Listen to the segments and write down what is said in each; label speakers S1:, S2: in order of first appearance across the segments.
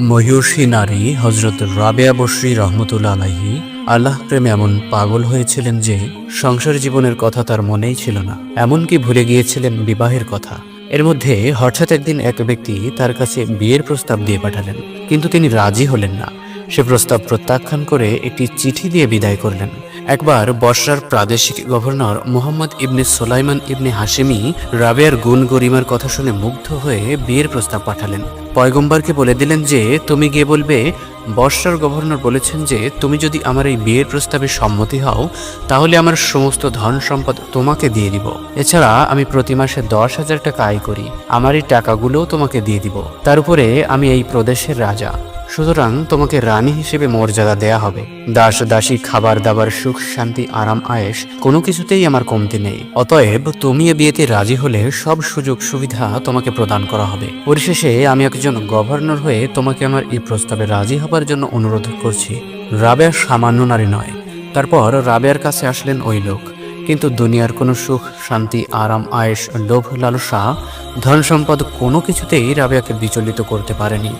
S1: মহিষী নারী হজরত রাবেয়া বশ্রী রহমতুল্লা আলাহি আল্লাহ প্রেমে এমন পাগল হয়েছিলেন যে সংসার জীবনের কথা তার মনেই ছিল না। এমনকি ভুলে গিয়েছিলেন বিবাহের কথা। এর মধ্যে হঠাৎ একদিন এক ব্যক্তি তার কাছে বিয়ের প্রস্তাব দিয়ে পাঠালেন। কিন্তু তিনি রাজি হলেন না। সে প্রস্তাব প্রত্যাখ্যান করে একটি চিঠি দিয়ে বিদায় করলেন। একবার বসরার প্রাদেশিক গভর্নর মোহাম্মদ ইবনে সোলাইমান ইবনে হাশেমি রাবেয়ার গুণ গরিমার কথা শুনে মুগ্ধ হয়ে বিয়ের প্রস্তাব পাঠালেন। পয়গম্বরকে বলে দিলেন যে, তুমি গিয়ে বলবে, বর্ষার গভর্নর বলেছেন যে, তুমি যদি আমার এই বিয়ের প্রস্তাবে সম্মতি হও, তাহলে আমার সমস্ত ধন সম্পদ তোমাকে দিয়ে দিব। এছাড়া আমি প্রতি মাসে দশ হাজার টাকা আয় করি। আমার এই টাকাগুলোও তোমাকে দিয়ে দিব। তার উপরে আমি এই প্রদেশের রাজা। সুতরাং তোমাকে রানী হিসেবে মর্যাদা দেয়া হবে। দাস দাসী, খাবার দাবার, সুখ, শান্তি, আরাম, আয়েশ, কোনো কিছুতেই আমার কমতি নেই। অতএব তুমি এ বিয়েতে রাজি হলে সব সুযোগ সুবিধা তোমাকে প্রদান করা হবে। পরিশেষে আমি একজন গভর্নর হয়ে তোমাকে আমার এই প্রস্তাবে রাজি হবার জন্য অনুরোধ করছি। রাবেয়া সামান্য নারী নয়। তারপর রাবেয়ার কাছে আসলেন ওই লোক। কিন্তু দুনিয়ার কোনো সুখ, শান্তি, আরাম, আয়েশ, লোভ, লালসা ধন সম্পদ কোনো কিছুতেই রাবেয়াকে বিচলিত করতে পারেনি।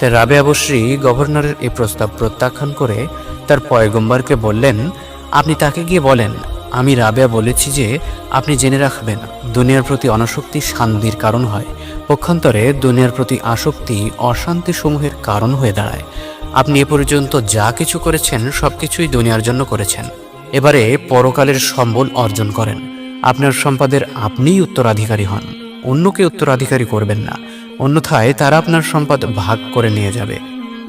S1: তাই রাবে বশ্রী গভর্নরের এই প্রস্তাব প্রত্যাখ্যান করে তার পয়গম্বরকে বললেন, আপনি তাকে গিয়ে বলেন, আমি রাবেয়া বলেছি যে আপনি জেনে রাখবেন, দুনিয়ার প্রতি অনাসক্তি শান্তির কারণ হয়। পক্ষান্তরে দুনিয়ার প্রতি আসক্তি অশান্তি সমূহের কারণ হয়ে দাঁড়ায়। আপনি এ পর্যন্ত যা কিছু করেছেন, সবকিছুই দুনিয়ার জন্য করেছেন। এবারে পরকালের সম্বল অর্জন করেন। আপনার সম্পদের আপনিই উত্তরাধিকারী হন। অন্যকে উত্তরাধিকারী করবেন না। অন্যথায় তারা আপনার সম্পদ ভাগ করে নিয়ে যাবে।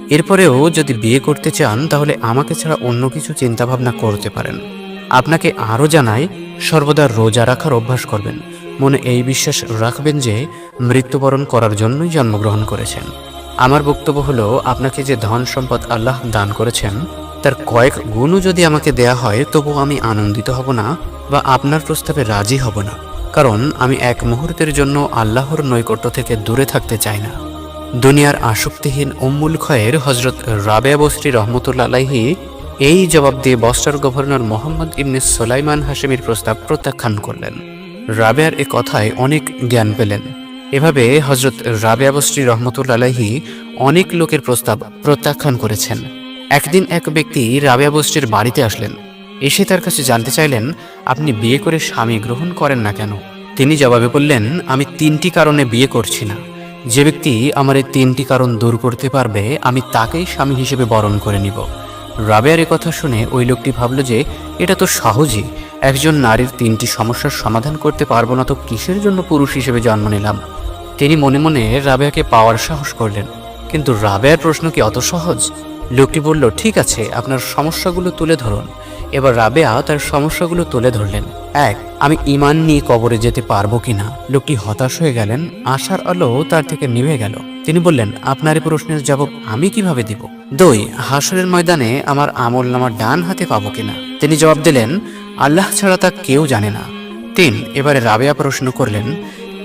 S1: এরপরেও যদি বিয়ে করতে চান, তাহলে আমাকে ছাড়া অন্য কিছু চিন্তাভাবনা করতে পারেন। আপনাকে আরও জানাই, সর্বদা রোজা রাখার অভ্যাস করবেন। মনে এই বিশ্বাস রাখবেন যে, মৃত্যুবরণ করার জন্যই জন্মগ্রহণ করেছেন। আমার বক্তব্য হলো, আপনাকে যে ধন সম্পদ আল্লাহ দান করেছেন, তার কয়েক গুণও যদি আমাকে দেয়া হয় তবু আমি আনন্দিত হব না বা আপনার প্রস্তাবে রাজি হব না। কারণ আমি এক মুহূর্তের জন্য আল্লাহর নৈকট্য থেকে দূরে থাকতে চাই না। দুনিয়ার আসক্তিহীন উম্মুল খয়ের হজরত রাবেয়া বস্রি রহমতুল্লা এই জবাব দিয়ে বস্টার গভর্নর মোহাম্মদ ইবনে সোলাইমান হাশেমির প্রস্তাব প্রত্যাখ্যান করলেন। রাবেয়ার এ কথায় অনেক জ্ঞান পেলেন। এভাবে হজরত রাবেয়া বস্রি রহমতুল্লা অনেক লোকের প্রস্তাব প্রত্যাখ্যান করেছেন। একদিন এক ব্যক্তি রাবেয়া বস্রির বাড়িতে আসলেন। এসে তার কাছে জানতে চাইলেন, আপনি বিয়ে করে স্বামী গ্রহণ করেন না কেন? তিনি জবাবে বললেন, আমি তিনটি কারণে বিয়ে করছি না। যে ব্যক্তি আমার এই তিনটি কারণ দূর করতে পারবে, আমি তাকেই স্বামী হিসেবে বরণ করে নিব। রাবেয়ার কথা শুনে ওই লোকটি ভাবল যে, এটা তো সহজই। একজন নারীর তিনটি সমস্যার সমাধান করতে পারব না তো কিসের জন্য পুরুষ হিসেবে জন্ম নিলাম? তিনি মনে মনে রাবেয়াকে পাওয়ার সাহস করলেন। কিন্তু রাবেয়ার প্রশ্ন কি অত সহজ? লোকটি বলল, ঠিক আছে, আপনার সমস্যাগুলো তুলে ধরুন। এবার রাবেয়া তার সমস্যাগুলো তুলে ধরলেন। এক, আমি ইমান নিয়ে কবরে যেতে পারব কিনা? লোকটি হতাশ হয়ে গেলেন, আশার আলো তার থেকে নিভে গেল। তিনি বললেন, আপনার এই প্রশ্নের জবাব আমি কীভাবে দিব? দুই, হাসরের ময়দানে আমার আমল নামার ডান হাতে পাবো কিনা? তিনি জবাব দিলেন, আল্লাহ ছাড়া তা কেউ জানে না। তিন, এবারে রাবেয়া প্রশ্ন করলেন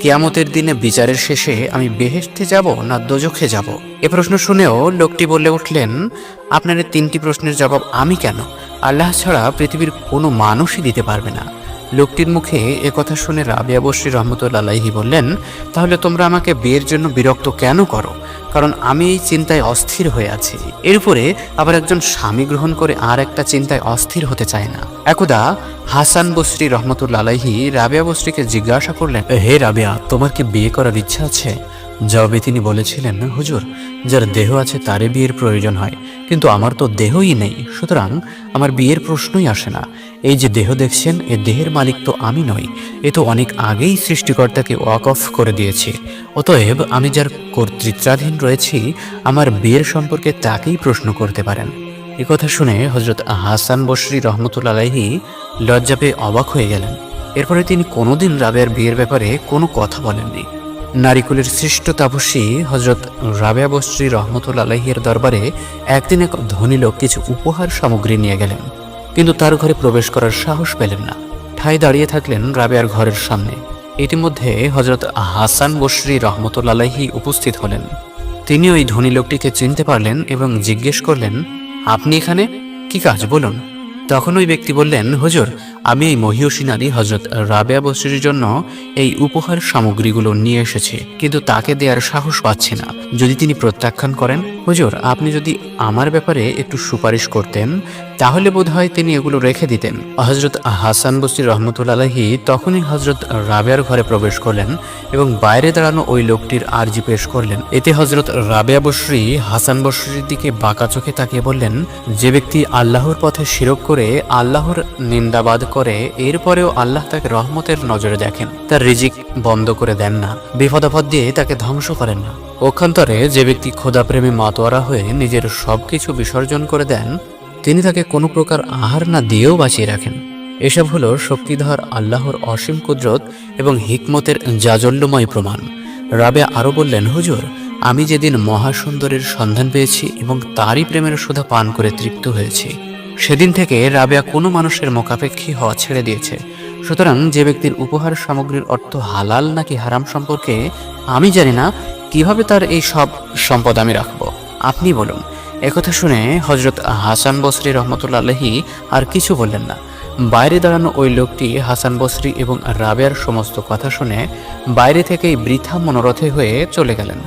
S1: কিয়ামতের দিনে বিচারের শেষে আমি বেহেস্তে যাব না দোজখে যাব? এ প্রশ্ন শুনেও লোকটি বলে উঠলেন, আপনার তিনটি প্রশ্নের জবাব আমি কেন? আল্লাহ ছাড়া পৃথিবীর কোনো মানুষই দিতে পারবে না। লোকটির মুখে এ কথা শুনে রাবিয়া বসরি রহমতুল্লাহি বললেন, তাহলে তোমরা আমাকে বিয়ের জন্য বিরক্ত কেন করো? কারণ আমি এই চিন্তায় অস্থির হয়ে আছি। এর উপরে আবার একজন স্বামী গ্রহণ করে আর একটা চিন্তায় অস্থির হতে চায় না। একদা হাসান বসরি রহমতুল্লা আলাইহি রাবিয়া বসরিকে জিজ্ঞাসা করলেন হে রাবিয়া, তোমার কি বিয়ে করার ইচ্ছা আছে? জবাবে তিনি বলেছিলেন, হুজুর, যার দেহ আছে তারে বিয়ের প্রয়োজন হয়, কিন্তু আমার তো দেহই নেই, সুতরাং আমার বিয়ের প্রশ্নই আসে না। এই যে দেহ দেখছেন, এ দেহের মালিক তো আমি নই, এ তো অনেক আগেই সৃষ্টিকর্তাকে ওয়াক অফ করে দিয়েছে। অতএব আমি যার কর্তৃত্বাধীন রয়েছি, আমার বিয়ের সম্পর্কে তাকেই প্রশ্ন করতে পারেন। এ কথা শুনে হজরত হাসান বসরি রহমতুল্লা আলাইহি লজ্জা পেয়ে অবাক হয়ে গেলেন। এরপরে তিনি কোনোদিন রাবেয়ার বিয়ের ব্যাপারে কোনো কথা বলেননি। নারিকুলের শ্রেষ্ঠ তাপসী হজরত রাবেয়া বস্রী রহমতুল আলাহির দরবারে একদিন এক ধনী লোক কিছু উপহার সামগ্রী নিয়ে গেলেন। কিন্তু তার ঘরে প্রবেশ করার সাহস পেলেন না। ঠাই দাঁড়িয়ে থাকলেন রাবেয়ার ঘরের সামনে। ইতিমধ্যে হজরত হাসান বসরি রহমতুল আলাহি উপস্থিত হলেন। তিনি ওই ধনী লোকটিকে চিনতে পারলেন এবং জিজ্ঞেস করলেন, আপনি এখানে? কি কাজ? বলুন। তখন ওই ব্যক্তি বললেন, হুজুর, আমি এই মহিয়সী নারী হজরত রাবেয়া বসরির জন্য এই উপহার সামগ্রীগুলো নিয়ে এসেছি, কিন্তু তাকে দেওয়ার সাহস পাচ্ছি না। যদি তিনি প্রত্যাখ্যান করেন হুজুর, আপনি যদি আমার ব্যাপারে একটু সুপারিশ করতেন, তাহলে বোধহয় তিনি এগুলো রেখে দিতেন। হজরত হাসান বসরি রহমতুল্লাহি তখনই হজরত রাবেয়ার ঘরে প্রবেশ করলেন এবং বাইরে দাঁড়ানো ওই লোকটির আর্জি পেশ করলেন। এতে হজরত রাবেয়া বসরি, হাসান বসরির দিকে বাঁকা চোখে তাকিয়ে বললেন, যে ব্যক্তি আল্লাহর পথে শিরক করে আল্লাহর নিন্দাবাদ করে, এরপরেও আল্লাহ তাকে রহমতের নজরে দেখেন। তার রিজিক বন্ধ করে দেন না। বিপদাপদ দিয়ে তাকে ধ্বংস করেন না। পক্ষান্তরে যে ব্যক্তি খোদাপ্রেমে মাতোয়ারা হয়ে নিজের সবকিছু বিসর্জন করে দেন, তিনি তাকে কোনো প্রকার আহার না দিয়েও বাঁচিয়ে রাখেন। এসব হলো শক্তিধর আল্লাহর অসীম কুদরত এবং হিকমতের জাজল্যময় প্রমাণ। রাবে আরও বললেন, হুজুর, আমি যেদিন মহাসুন্দরের সন্ধান পেয়েছি এবং তারই প্রেমের সুধা পান করে তৃপ্ত হয়েছি, সেদিন থেকে রাবেয়া কোনো মানুষের মোকাপেক্ষী হওয়া ছেড়ে দিয়েছে। সুতরাং যে ব্যক্তির উপহার সামগ্রীর অর্থ হালাল নাকি হারাম সম্পর্কে আমি জানি না কীভাবে তার এই সব সম্পদ আমি রাখব? আপনি বলুন। একথা শুনে হজরত হাসান বসরি রহমতুল্লা আলহি আর কিছু বললেন না। বাইরে দাঁড়ানো ওই লোকটি হাসান বসরি এবং রাবেয়ার সমস্ত কথা শুনে বাইরে থেকেই বৃথা মনোরথে হয়ে চলে গেলেন।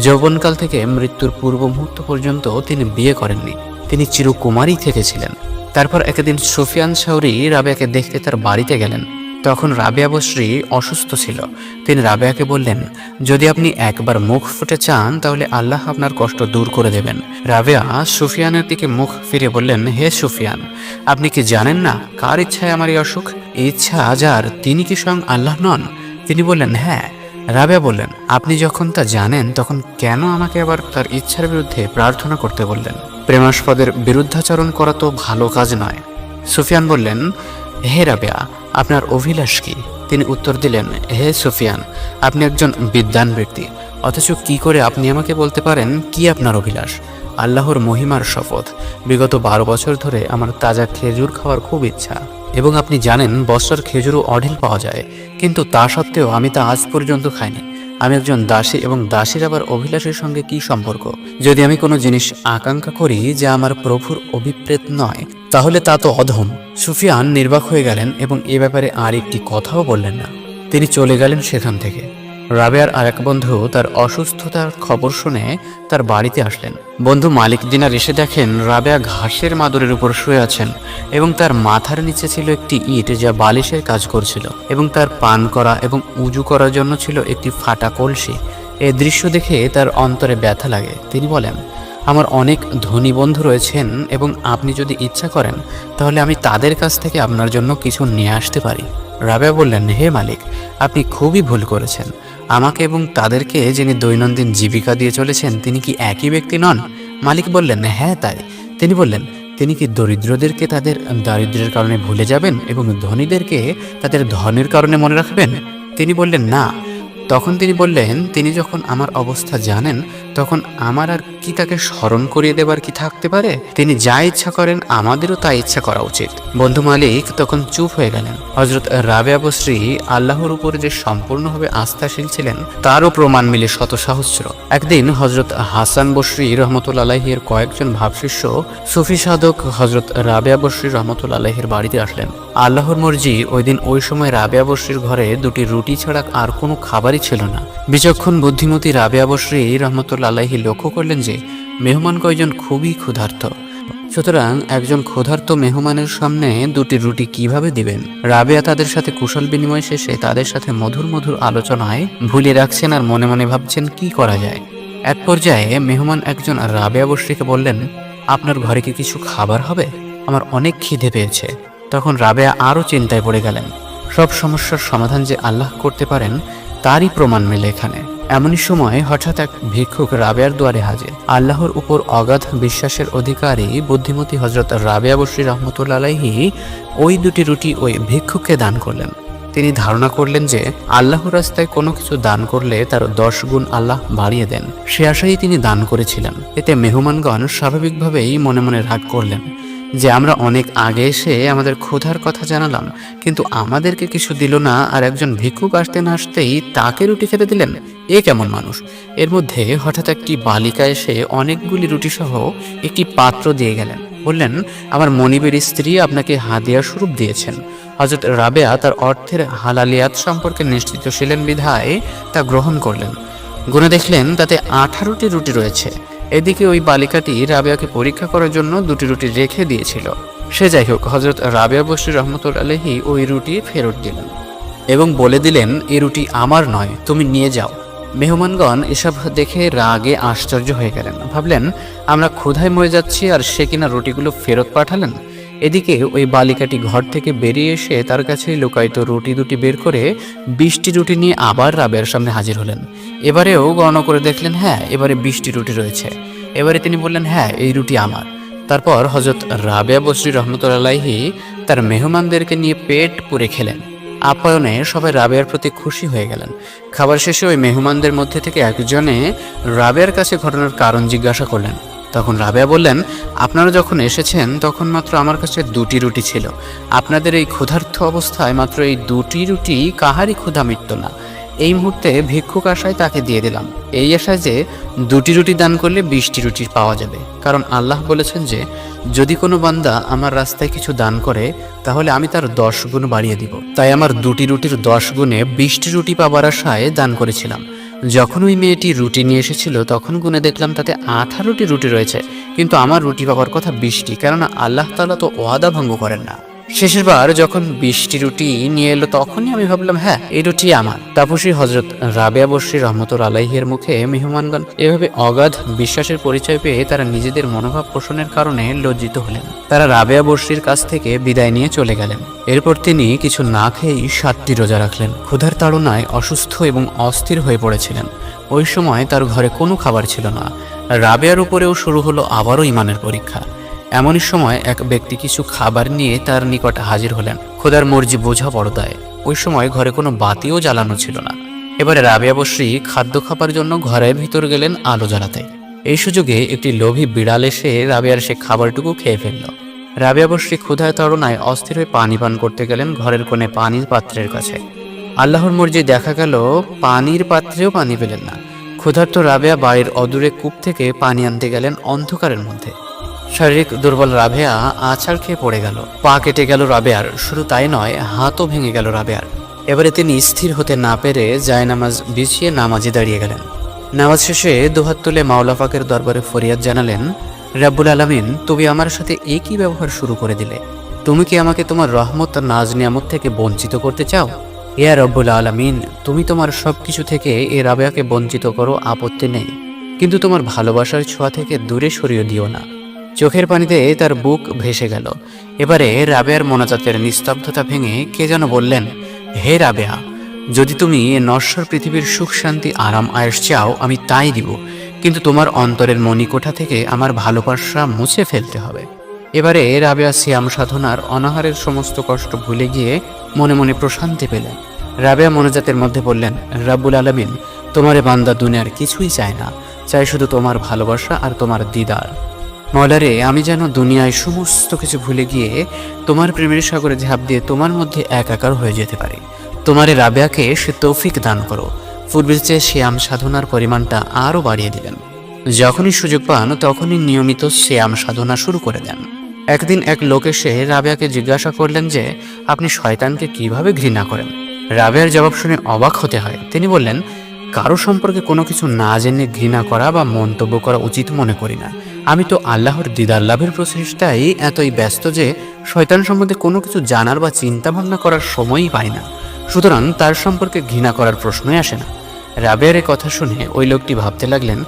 S1: যৌবনকাল থেকে মৃত্যুর পূর্ব মুহূর্ত পর্যন্ত তিনি বিয়ে করেননি। তিনি চিরকুমারী থেকেছিলেন। তারপর একদিন সুফিয়ান শাহরি রাবেয়াকে দেখতে তার বাড়িতে গেলেন। তখন রাবেয়া বশ্রী অসুস্থ ছিল। তিনি রাবেয়াকে বললেন, যদি আপনি একবার মুখ ফুটে চান, তাহলে আল্লাহ আপনার কষ্ট দূর করে দেবেন। রাবেয়া সুফিয়ানের দিকে মুখ ফিরে বললেন, হে সুফিয়ান, আপনি কি জানেন না কার ইচ্ছায় আমার এই অসুখ? ইচ্ছা যার, তিনি কি স্বয়ং আল্লাহ নন? তিনি বললেন হ্যাঁ। রাবেয়া বললেন, আপনি যখন তা জানেন, তখন কেন আমাকে আবার তার ইচ্ছার বিরুদ্ধে প্রার্থনা করতে বললেন? প্রেমাস্পদের বিরুদ্ধাচরণ করা তো ভালো কাজ নয়। সুফিয়ান বললেন হে রাবেয়া, আপনার অভিলাষ কি? তিনি উত্তর দিলেন, হে সুফিয়ান, আপনি একজন বিদ্বান ব্যক্তি। অথচ কি করে আপনি আমাকে বলতে পারেন কি আপনার অভিলাষ? আল্লাহর মহিমার শপথ। বিগত বারো বছর ধরে আমার তাজা খেজুর খাওয়ার খুব ইচ্ছা। এবং আপনি জানেন, বস্তার খেজুরও অঢেল পাওয়া যায়। কিন্তু তা সত্ত্বেও আমি তা আজ পর্যন্ত খাইনি। আমি একজন দাসী এবং দাসীর আবার অভিলাষের সঙ্গে কি সম্পর্ক? যদি আমি কোনো জিনিস আকাঙ্ক্ষা করি যা আমার প্রভুর অভিপ্রেত নয় তাহলে তা তো অধম। সুফিয়ান নির্বাক হয়ে গেলেন এবং এ ব্যাপারে আর একটি কথাও বললেন না। তিনি চলে গেলেন সেখান থেকে। রাবেয়ার আরেক বন্ধু তার অসুস্থতার খবর শুনে তার বাড়িতে আসলেন। বন্ধু মালিক দিনার এসে দেখেন রাবেয়া ঘাসের মাদুরের উপর শুয়ে আছেন এবং তার মাথার নিচে ছিল একটি ইট যা বালিশের কাজ করছিল এবং তার পান করা এবং উজু করার জন্য ছিল একটি ফাটা কলসি। এ দৃশ্য দেখে তার অন্তরে ব্যথা লাগে। তিনি বলেন আমার অনেক ধনী বন্ধু রয়েছেন এবং আপনি যদি ইচ্ছা করেন, তাহলে আমি তাদের কাছ থেকে আপনার জন্য কিছু নিয়ে আসতে পারি। রাবেয়া বললেন, হে মালিক, আপনি খুবই ভুল করেছেন। আমাকে এবং তাদেরকে যিনি দৈনন্দিন জীবিকা দিয়ে চলেছেন, তিনি কি একই ব্যক্তি নন? মালিক বললেন হ্যাঁ তাই। তিনি বললেন, তিনি কি দরিদ্রদেরকে তাদের দারিদ্র্যের কারণে ভুলে যাবেন এবং ধনীদেরকে তাদের ধনের কারণে মনে রাখবেন? তিনি বললেন, না। তখন তিনি বললেন, তিনি যখন আমার অবস্থা জানেন তখন আমার আর কি তাকে স্মরণ করিয়ে দেবার কি থাকতে পারে? তিনি যা ইচ্ছা করেন, আমাদেরও তা ইচ্ছা করা উচিত। বন্ধু মালিক তখন চুপ হয়ে গেলেন। হজরত রাবেয়া বশ্রী আল্লাহর উপরে যে সম্পূর্ণভাবে আস্থাশীল ছিলেন, তারও প্রমাণ মিলে শত সহস্র একদিন হজরত হাসান বশ্রী রহমতুল্লাহের কয়েকজন ভাবশিষ্য, সুফি সাধক হজরত রাবেয়া বশ্রী রহমতুল্লাহের বাড়িতে আসলেন। আল্লাহর মর্জি, ওই দিন ওই সময় রাবেয়া বশ্রীর ঘরে দুটি রুটি ছাড়া আর কোনো খাবারই ছিল না। বিচক্ষণ বুদ্ধিমতী রাবেয়া বশ্রী রহমতুল্লা আলাহি লক্ষ্য করলেন যে মেহমান কয়জন খুবই ক্ষুধার্ত। সুতরাং একজন ক্ষুধার্ত মেহমানের সামনে দুটি রুটি কীভাবে দিবেন? রাবেয়া তাদের সাথে কুশল বিনিময় শেষে তাদের সাথে মধুর মধুর আলোচনায় ভুলে রাখছেন আর মনে মনে ভাবছেন কি করা যায়। এক পর্যায়ে মেহমান একজন রাবেয়া বশ্রীকে বললেন, আপনার ঘরে কি কিছু খাবার হবে? আমার অনেক খিদে পেয়েছে। তখন রাবেয়া আরও চিন্তায় পড়ে গেলেন। সব সমস্যার সমাধান যে আল্লাহ করতে পারেন, তারই প্রমাণ মেলে এখানে। এমনই সময় হঠাৎ এক ভিক্ষুক রাবেয়ার দুয়ারে হাজির। আল্লাহর উপর অগাধ বিশ্বাসের অধিকারী বুদ্ধিমতী হজরত রাবেয়া বসরি রহমতুল্লা আলাইহি ওই দুটি রুটি ওই ভিক্ষুককে দান করলেন। তিনি ধারণা করলেন যে আল্লাহর রাস্তায় কোনো কিছু দান করলে তার দশ গুণ আল্লাহ বাড়িয়ে দেন। সে আশাই তিনি দান করেছিলেন। এতে মেহমানগণ স্বাভাবিকভাবেই মনে মনে রাগ করলেন। যে আমরা অনেক আগে এসে আমাদের ক্ষুধার কথা জানালাম, কিন্তু আমাদেরকে কিছু দিল না আর একজন ভিক্ষুক আসতে না আসতেই তাকে রুটি খেতে দিলেন। এ কেমন মানুষ? এর মধ্যে হঠাৎ একটি বালিকা এসে অনেকগুলি রুটি সহ একটি পাত্র দিয়ে গেলেন। বললেন, আমার মনিবের স্ত্রী আপনাকে হাদিয়া স্বরূপ দিয়েছেন। হজরত রাবেয়া তার অর্থের হালালিয়াত সম্পর্কে নিশ্চিত ছিলেন বিধায় তা গ্রহণ করলেন। গুনে দেখলেন তাতে আঠারোটি রুটি রয়েছে। এদিকে ওই বালিকাটি রাবেয়াকে পরীক্ষা করার জন্য দুটি রুটি রেখে দিয়েছিল। সে যাই হোক হজরত রাবেয়া বসরি রহমতুল আলহি ওই রুটি ফেরত দিলেন এবং বলে দিলেন এ রুটি আমার নয়, তুমি নিয়ে যাও। মেহমানগণ এসব দেখে রাগে আশ্চর্য হয়ে গেলেন। ভাবলেন, আমরা ক্ষুধায় মরে যাচ্ছি আর সে কিনা রুটিগুলো ফেরত পাঠালেন? এদিকে ওই বালিকাটি ঘর থেকে বেরিয়ে এসে তার কাছে লুকায়িত রুটি দুটি বের করে বিশটি রুটি নিয়ে আবার রাবেয়ার সামনে হাজির হলেন। এবারেও গণনা করে দেখলেন হ্যাঁ এবারে বিশটি রুটি রয়েছে। এবারে তিনি বললেন হ্যাঁ এই রুটি আমার। তারপর হজরত রাবেয়া বসরি রহমতুল্লাহি তার মেহমানদেরকে নিয়ে পেট পুরে খেলেন। আপ্যায়নে সবাই রাবেয়ার প্রতি খুশি হয়ে গেলেন। খাবার শেষে ওই মেহমানদের মধ্যে থেকে একজনে রাবেয়ার কাছে ঘটনার কারণ জিজ্ঞাসা করলেন। তখন রাবেয়া বললেন, আপনারা যখন এসেছেন, তখন মাত্র আমার কাছে দুটি রুটি ছিল। আপনাদের এই ক্ষুধার্থ অবস্থায় মাত্র এই দুটি রুটি কাহারই ক্ষুধা মিটত না। এই মুহূর্তে ভিক্ষুক আশায় তাকে দিয়ে দিলাম। এই আশায় যে দুটি রুটি দান করলে বিশটি রুটি পাওয়া যাবে। কারণ আল্লাহ বলেছেন যে, যদি কোনো বান্দা আমার রাস্তায় কিছু দান করে, তাহলে আমি তার দশ গুণ বাড়িয়ে দিব। তাই আমার দুটি রুটির দশ গুণে বিশটি রুটি পাবার আশায় দান করেছিলাম। যখন ওই মেয়েটি রুটি নিয়ে এসেছিল, তখন গুনে দেখলাম তাতে আঠারোটি রুটি রয়েছে। কিন্তু আমার রুটি পাওয়ার কথা বৃষ্টি, কেননা আল্লাহ তালা তো ওয়াদা ভঙ্গ করেন না। শেষের যখন বিশটি রুটি নিয়ে এলো, তখনই আমি ভাবলাম হ্যাঁ এই রুটি আমার। তাপসী হজরত রাবেয়া বর্ষী রহমতুর আলাইহের মুখে মেহমানগণ এভাবে অগাধ বিশ্বাসের পরিচয় পেয়ে তারা নিজেদের মনোভাব পোষণের কারণে লজ্জিত হলেন। তারা রাবেয়া বর্ষীর কাছ থেকে বিদায় নিয়ে চলে গেলেন। এরপর তিনি কিছু না খেয়েই সাতটি রোজা রাখলেন। ক্ষুধার তাড়নায় অসুস্থ এবং অস্থির হয়ে পড়েছিলেন। ওই সময় তার ঘরে কোনো খাবার ছিল না। রাবেয়ার উপরেও শুরু হলো আবারও ইমানের পরীক্ষা। এমনই সময় এক ব্যক্তি কিছু খাবার নিয়ে তার নিকট হাজির হলেন। খোদার মর্জি বোঝা পড়দায় ওই সময় ঘরে কোনো বাতিও জ্বালানো ছিল না। এবারে রাবিয়া বশ্রী খাদ্য খাবার জন্য ঘরের ভিতর গেলেন আলো জ্বালাতে। এই সুযোগে একটি লোভী বিড়াল এসে রাবিয়ার সে খাবারটুকু খেয়ে ফেলল। রাবিয়া বশ্রী ক্ষুধায় তরণায় অস্থির হয়ে পানি পান করতে গেলেন ঘরের কোণে পানির পাত্রের কাছে। আল্লাহর মর্জি দেখা গেল, পানির পাত্রেও পানি পেলেন না। ক্ষুধার্ত রাবেয়া বাড়ির অদূরে কূপ থেকে পানি আনতে গেলেন অন্ধকারের মধ্যে। শারীরিক দুর্বল রাবেয়া আছাড় খেয়ে পড়ে গেল। পা কেটে গেল রাবেয়ার। শুধু তাই নয়, হাতও ভেঙে গেল রাবেয়ার। এবারে তিনি স্থির হতে না পেরে জায়নামাজ বিছিয়ে নামাজে দাঁড়িয়ে গেলেন। নামাজ শেষে দুহাত তুলে মাওলা পাকের দরবারে ফরিয়াদ জানালেন, রাব্বুল আলামিন, তুমি আমার সাথে একই ব্যবহার শুরু করে দিলে। তুমি কি আমাকে তোমার রহমত, নাজ, নিয়ামত থেকে বঞ্চিত করতে চাও? ইয়া রব্বুল আলামিন, তুমি তোমার সব কিছু থেকে এ রাবেয়াকে বঞ্চিত করো, আপত্তি নেই। কিন্তু তোমার ভালোবাসার ছোঁয়া থেকে দূরে সরিয়ে দিও না। চোখের পানিতে তার বুক ভেসে গেল। এবারে রাবেয়ার মনাজাতের নিস্তব্ধতা ভেঙে কে যেন বললেন, হে রাবেয়া, যদি তুমি নশ্বর পৃথিবীর সুখ শান্তি আরাম আয়েস চাও, আমি তাই দিব। কিন্তু তোমার অন্তরের মণিকোঠা থেকে আমার ভালোবাসা মুছে ফেলতে হবে। এবারে রাবেয়া সিয়াম সাধনার অনাহারের সমস্ত কষ্ট ভুলে গিয়ে মনে মনে প্রশান্তি পেলেন। রাবেয়া মনোজাতের মধ্যে বললেন, রাব্বুল আলামিন, তোমারে বান্দা দুনিয়ার কিছুই চায় না। চাই শুধু তোমার ভালোবাসা আর তোমার দিদার। মলারে, আমি যেন দুনিয়ায় সমস্ত কিছু ভুলে গিয়ে তোমার প্রেমের সাগরে ঝাঁপ দিয়ে তোমার মধ্যে একাকার হয়ে যেতে পারি। তোমার রাবেয়াকে সে তৌফিক দান করো। পূর্বের চেয়ে শ্যাম সাধনার পরিমাণটা আরও বাড়িয়ে দিলেন যখনই সুযোগ পান, তখনই নিয়মিত শ্যাম সাধনা শুরু করে দেন। একদিন এক লোক এসে রাবেয়াকে জিজ্ঞাসা করলেন যে, আপনি শয়তানকে কীভাবে ঘৃণা করেন? রাবেয়ার জবাব শুনে অবাক হতে হয়। তিনি বললেন, কারও সম্পর্কে কোনো কিছু না জেনে ঘৃণা করা বা মন্তব্য করা উচিত মনে করি না। আমি তো আল্লাহর দিদার লাভের প্রচেষ্টায় এতই ব্যস্ত যে শয়তান সম্বন্ধে কোনো কিছু জানার বা চিন্তা ভাবনা করার সময়ই পাই না। সুতরাং তার সম্পর্কে ঘৃণা করার প্রশ্নই আসে না। রাবেয়ার এ কথা শুনে ওই লোকটি ভাবতে লাগলেন,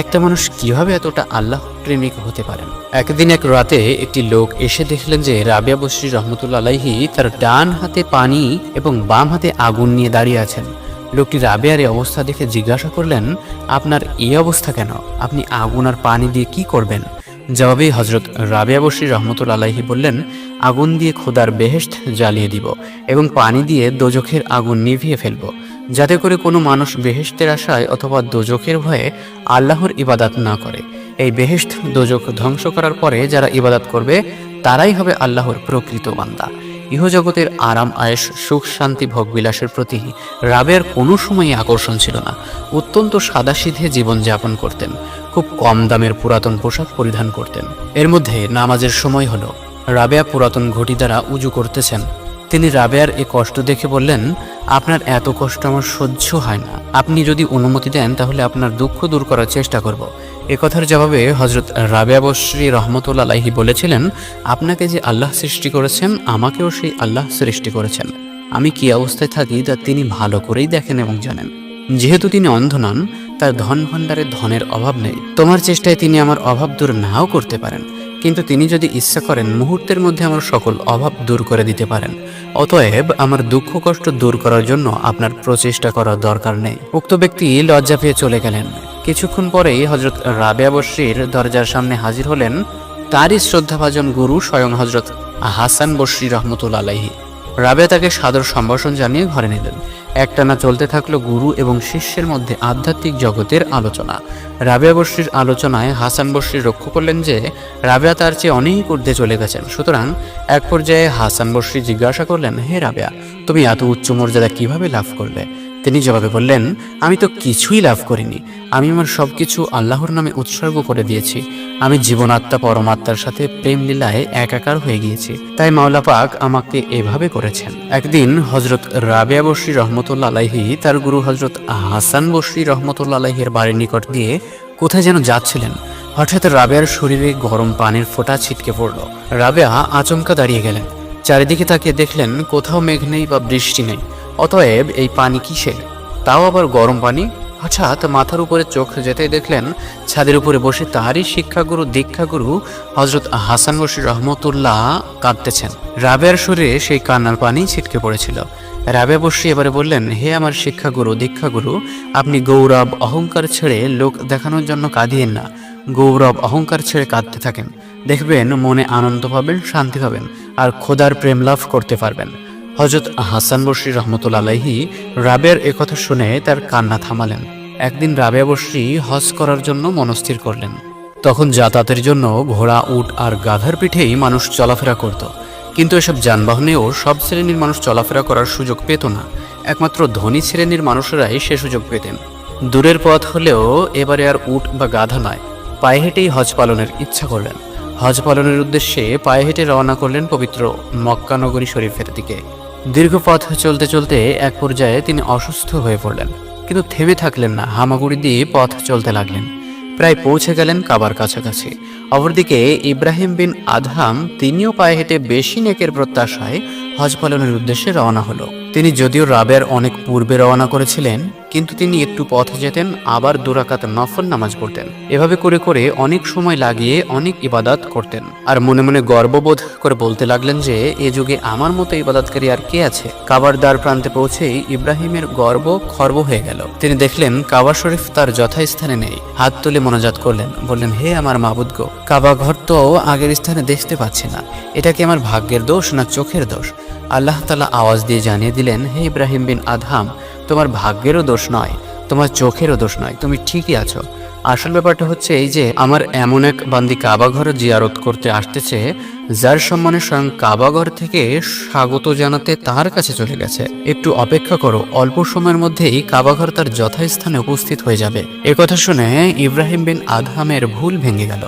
S1: একটা মানুষ কীভাবে এতটা আল্লাহ প্রেমিক হতে পারেন একদিন এক রাতে একটি লোক এসে দেখলেন যে রাবিয়া বসরি রহমতুল্লা আলাইহি তার ডান হাতে পানি এবং বাম হাতে আগুন নিয়ে দাঁড়িয়ে আছেন। লোকটি রাবেয়ার এই অবস্থা দেখে জিজ্ঞাসা করলেন, আপনার এই অবস্থা কেন? আপনি আগুন আর পানি দিয়ে কি করবেন? জবাবে হজরত রাবেয়া বসরি রহমতুল আলাহি বললেন, আগুন দিয়ে খোদার বেহেস্ট জ্বালিয়ে দিব এবং পানি দিয়ে দোজখের আগুন নিভিয়ে ফেলব, যাতে করে কোনো মানুষ বেহেস্তের আশায় অথবা দোজখের ভয়ে আল্লাহর ইবাদাত না করে। এই বেহেস্ত দোজখ ধ্বংস করার পরে যারা ইবাদাত করবে, তারাই হবে আল্লাহর প্রকৃত বান্দা। ইহজগতের আরাম আয়েস সুখ, শান্তি, ভোগবিলাসের প্রতি রাবের কোনো সময়ই আকর্ষণ ছিল না। অত্যন্ত সাদাসিধে জীবনযাপন করতেন। খুব কম দামের পুরাতন পোশাক পরিধান করতেন। এর মধ্যে নামাজের সময় হলো। রাবেয়া পুরাতন ঘটি দ্বারা উজু করতেছেন। তিনি রাবেয়ার এ কষ্ট দেখে বললেন, আপনার এত কষ্ট আমার সহ্য হয় না। আপনি যদি অনুমতি দেন, তাহলে আপনার দুঃখ দূর করার চেষ্টা করব। কথার জবাবে হজরত রাবেয়া বশ্রী রহমতুল্লা আলাহি বলেছিলেন, আপনাকে যে আল্লাহ সৃষ্টি করেছেন, আমাকেও সেই আল্লাহ সৃষ্টি করেছেন। আমি কি অবস্থায় থাকি, তা তিনি ভালো করেই দেখেন এবং জানেন। যেহেতু তিনি অন্ধ নন, তার ধন ভাণ্ডারে ধনের অভাব নেই। তোমার চেষ্টায় তিনি আমার অভাব দূর নাও করতে পারেন। কিন্তু তিনি যদি ইচ্ছা করেন, মুহূর্তের মধ্যে আমার সকল অভাব দূর করে দিতে পারেন। অতএব আমার দুঃখ কষ্ট দূর করার জন্য আপনার প্রচেষ্টা করার দরকার নেই। উক্ত ব্যক্তি লজ্জা পেয়ে চলে গেলেন। কিছুক্ষণ পরেই হজরত রাবেয়া বশ্রীর দরজার সামনে হাজির হলেন, তারই শ্রদ্ধাভাজন গুরু স্বয়ং হজরত হাসান বশ্রী রহমতুল আলাহি রাবেয়া তাকে সাদর সম্ভাষণ জানিয়ে ঘরে নিলেন। একটানা চলতে থাকল গুরু এবং শিষ্যের মধ্যে আধ্যাত্মিক জগতের আলোচনা। রাবেয়া বর্ষির আলোচনায় হাসান বর্ষি লক্ষ্য করলেন যে রাবেয়া তার চেয়ে অনেক ঊর্ধ্বে চলে গেছেন। সুতরাং এক পর্যায়ে হাসান বর্ষি জিজ্ঞাসা করলেন, হে রাবেয়া, তুমি এত উচ্চ মর্যাদা কীভাবে লাভ করলে? তিনি জবাবে বললেন, আমি তো কিছুই লাভ করিনি। আমি আমার সব কিছু আল্লাহর নামে উৎসর্গ করে দিয়েছি। আমি জীবনাত্মা পরমাত্মার সাথে প্রেম লীলায় একাকার হয়ে গিয়েছি। তাই মাওলা পাক আমাকে এভাবে করেছেন। একদিন হজরত রাবেয়া বসরি রহমতুল্লা আলাহি তার গুরু হজরত হাসান বসরি রহমতুল্লা আলাহির বাড়ির নিকট দিয়ে কোথায় যেন যাচ্ছিলেন। হঠাৎ রাবেয়ার শরীরে গরম পানির ফোঁটা ছিটকে পড়ল। রাবেয়া আচমকা দাঁড়িয়ে গেলেন। চারিদিকে তাকিয়ে দেখলেন কোথাও মেঘ নেই বা বৃষ্টি নেই। অতএব এই পানি কিসের? তাও আবার গরম পানি? হঠাৎ মাথার উপরে চোখ যেতে দেখলেন ছাদের উপরে বসে তাহারই শিক্ষাগুরু, দীক্ষাগুরু হজরত হাসান বসির রহমতুল্লাহ কাঁদতেছেন। রাবেয়ার শরীরে সেই কান্নার পানি ছিটকে পড়েছিল। রাবে বসি এবারে বললেন, হে আমার শিক্ষাগুরু, দীক্ষাগুরু, আপনি গৌরব, অহংকার ছেড়ে লোক দেখানোর জন্য কাঁদিয়েন না। গৌরব, অহংকার ছেড়ে কাঁদতে থাকেন। দেখবেন মনে আনন্দ পাবেন, শান্তি পাবেন, আর খোদার প্রেম লাভ করতে পারবেন। হজরত হাসান বসরি রহমতুল আলাহি রাবেয়ার একথা শুনে তার কান্না থামালেন। একদিন রাবেয়া বসরি হজ করার জন্য মনস্থির করলেন। তখন যাতায়াতের জন্য ঘোড়া, উট আর গাধার পিঠেই মানুষ চলাফেরা করত। কিন্তু এসব যানবাহনেও সব শ্রেণির মানুষ চলাফেরা করার সুযোগ পেত না। একমাত্র ধনী শ্রেণির মানুষেরাই সে সুযোগ পেতেন। দূরের পথ হলেও এবারে আর উট বা গাধা নয়। পায়ে হেঁটেই হজ পালনের ইচ্ছা করলেন। হজ পালনের উদ্দেশ্যে পায়ে হেঁটে রওনা করলেন পবিত্র মক্কানগরী শরীফের দিকে। দীর্ঘ পথ চলতে চলতে এক পর্যায়ে তিনি অসুস্থ হয়ে পড়লেন। কিন্তু থেমে থাকলেন না, হামাগুড়ি দিয়ে পথ চলতে লাগলেন। প্রায় পৌঁছে গেলেন কাবার কাছাকাছি। অপরদিকে ইব্রাহিম বিন আধাম তিনিও পায়ে হেঁটে বেশি নেকের প্রত্যাশায় হজ পালনের উদ্দেশ্যে রওনা হলো। তিনি যদিও রাবের অনেক পূর্বে রওনা করেছিলেন কিন্তু তিনি একটু পথ যেতেন, আবার দুরাকাত নফল নামাজ পড়তেন। এভাবে করে করে অনেক সময় লাগিয়ে অনেক ইবাদাত করতেন। আর মনে মনে গর্ববোধ করে বলতে লাগলেন যে, এ যুগে আমার মতো ইবাদতকারী আর কে আছে? কাবার দ্বার প্রান্তে পৌঁছেই ইব্রাহিমের গর্ব খর্ব হয়ে গেল। তিনি দেখলেন, কাবা শরীফ তার যথাস্থানে নেই। হাত তুলে মনোজাত করলেন, বললেন, হে আমার মাবুদ গো, কাবা ঘর তো আগের স্থানে দেখতে পাচ্ছি না। এটা কি আমার ভাগ্যের দোষ না চোখের দোষ? আল্লাহ তালা আওয়াজ দিয়ে জানিয়ে দিলেন, হে ইব্রাহিম বিন আদহাম তোমার ভাগ্যেরও দোষ নয়, তোমার চোখেরও দোষ নয়, তুমি ঠিকই আছো। আসল ব্যাপারটা হচ্ছে এই যে, আমার এমন এক বান্দি কাবাঘর জিয়ারত করতে আসতেছে, যার সম্মানে স্বয়ং কাবাঘর থেকে স্বাগত জানাতে তার কাছে চলে গেছে। একটু অপেক্ষা করো, অল্প সময়ের মধ্যেই কাবাঘর তার যথাস্থানে উপস্থিত হয়ে যাবে। কথা শুনে ইব্রাহিম বিন আদহামের ভুল ভেঙে গেল।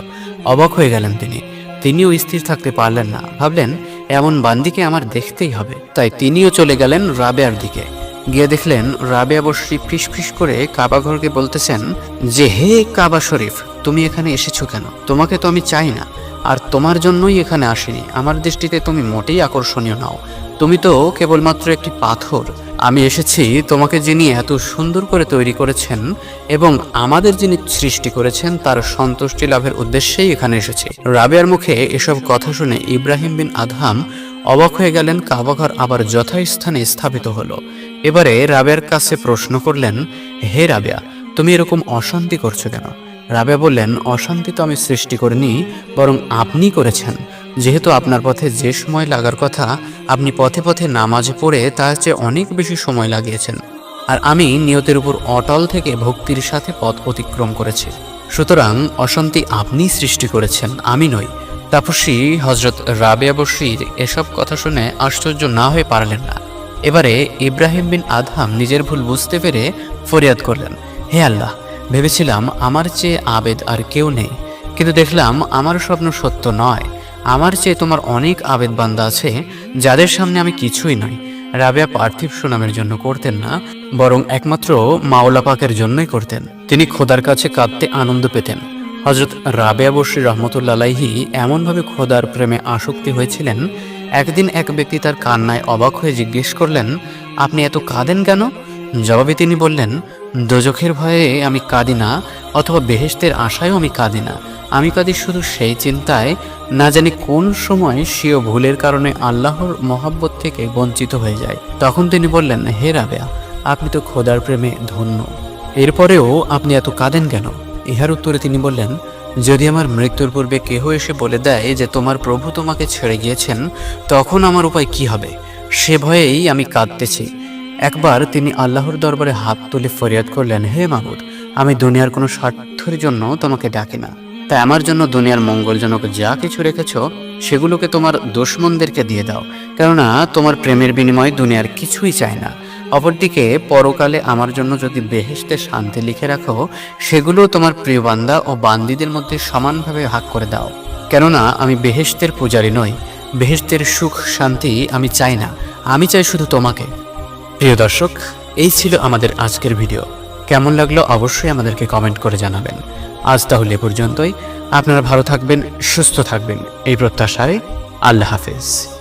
S1: অবাক হয়ে গেলেন তিনি। তিনিও স্থির থাকতে পারলেন না। ভাবলেন, এমন বান্দিকে আমার দেখতেই হবে। তাই তিনিও চলে গেলেন রাবেয়ার দিকে। গিয়ে দেখলেন রাবেয়া বসরি ফিস করে কাবা ঘরকে বলতেছেন যে, হে কাবা শরীফ, তুমি এখানে এসেছ কেন? তোমাকে তো আমি চাই না। আর তোমার জন্যই এখানে আসিনি। আমার দৃষ্টিতে তুমি মোটেই আকর্ষণীয় নাও। তুমি তো কেবলমাত্র একটি পাথর। আমি এসেছি তোমাকে যিনি এত সুন্দর করে তৈরি করেছেন এবং আমাদের যিনি সৃষ্টি করেছেন, তার সন্তুষ্টি লাভের উদ্দেশ্যেই এখানে এসেছি। রাবেয়ার মুখে এসব কথা শুনে ইব্রাহিম বিন আদহাম অবাক হয়ে গেলেন। কাবাঘর আবার যথাস্থানে স্থাপিত হলো। এবারে রাবেয়ার কাছে প্রশ্ন করলেন, হে রাবেয়া, তুমি এরকম অশান্তি করছ কেন? রাবেয়া বললেন, অশান্তি তো আমি সৃষ্টি করিনি, বরং আপনি করেছেন। যেহেতু আপনার পথে যে সময় লাগার কথা, আপনি পথে পথে নামাজ পড়ে তার চেয়ে অনেক বেশি সময় লাগিয়েছেন। আর আমি নিয়তের উপর অটল থেকে ভক্তির সাথে পথ অতিক্রম করেছি। সুতরাং অশান্তি আপনি সৃষ্টি করেছেন, আমি নই। তাপসী হজরত রাবেয়া বশির এসব কথা শুনে আশ্চর্য না হয়ে পারলেন না। এবারে ইব্রাহিম বিন আদহাম নিজের ভুল বুঝতে পেরে ফরিয়াদ করলেন, হে আল্লাহ, ভেবেছিলাম আমার চেয়ে আবেদ আর কেউ নেই, কিন্তু দেখলাম আমার স্বপ্ন সত্য নয়। আমার চেয়ে তোমার অনেক আবেদ বান্দা আছে, যাদের সামনে আমি কিছুই নই। রাবেয়া পার্থিব সুনামের জন্য করতেন না, বরং একমাত্র মাওলা পাকের জন্যই করতেন। তিনি খোদার কাছে কাঁদতে আনন্দ পেতেন। হজরত রাবেয়া বসরি রহমতুল্লাহি এমনভাবে খোদার প্রেমে আসক্তি হয়েছিলেন, একদিন এক ব্যক্তি তার কান্নায় অবাক হয়ে জিজ্ঞেস করলেন, আপনি এত কাঁদেন কেন? জবাবে তিনি বললেন, দোজখের ভয়ে আমি কাঁদি না, অথবা বেহেশতের আশায়ও আমি কাঁদি না। আমি কাঁদি শুধু সেই চিন্তায়, না জানি কোন সময় সেও ভুলের কারণে আল্লাহর মহাব্বত থেকে বঞ্চিত হয়ে যায়। তখন তিনি বললেন, হে রাবেয়া, আপনি তো খোদার প্রেমে ধন্য। এরপরেও আপনি এত কাঁদেন কেন? ইহার উত্তরে তিনি বললেন, যদি আমার মৃত্যুর পূর্বে কেহ এসে বলে দেয় যে তোমার প্রভু তোমাকে ছেড়ে গিয়েছেন, তখন আমার উপায় কি হবে? সে ভয়েই আমি কাঁদতেছি। একবার তিনি আল্লাহর দরবারে হাত তুলে ফরিয়াদ করলেন, হে মাহমুদ, আমি দুনিয়ার কোনো স্বার্থের জন্য তোমাকে ডাকি না। তাই আমার জন্য দুনিয়ার মঙ্গলজনক যা কিছু রেখেছ, সেগুলোকে তোমার দুশ্মনদেরকে দিয়ে দাও। কেননা তোমার প্রেমের বিনিময়ে দুনিয়ার কিছুই চায় না। অপরদিকে, পরকালে আমার জন্য যদি বেহেশতে শান্তি লিখে রাখো, সেগুলো তোমার প্রিয় বান্দা ও বান্দিদের মধ্যে সমানভাবে ভাগ করে দাও। কেননা, আমি বেহেশতের পূজারী নই। বেহেশতের সুখ, শান্তি আমি চাই না। আমি চাই শুধু তোমাকে। প্রিয় দর্শক, এই ছিল আমাদের আজকের ভিডিও। কেমন লাগল অবশ্যই আমাদেরকে কমেন্ট করে জানাবেন। আজ তাহলে পর্যন্তই। আপনারা ভালো থাকবেন, সুস্থ থাকবেন। এই প্রত্যাশায় আল্লাহ হাফেজ।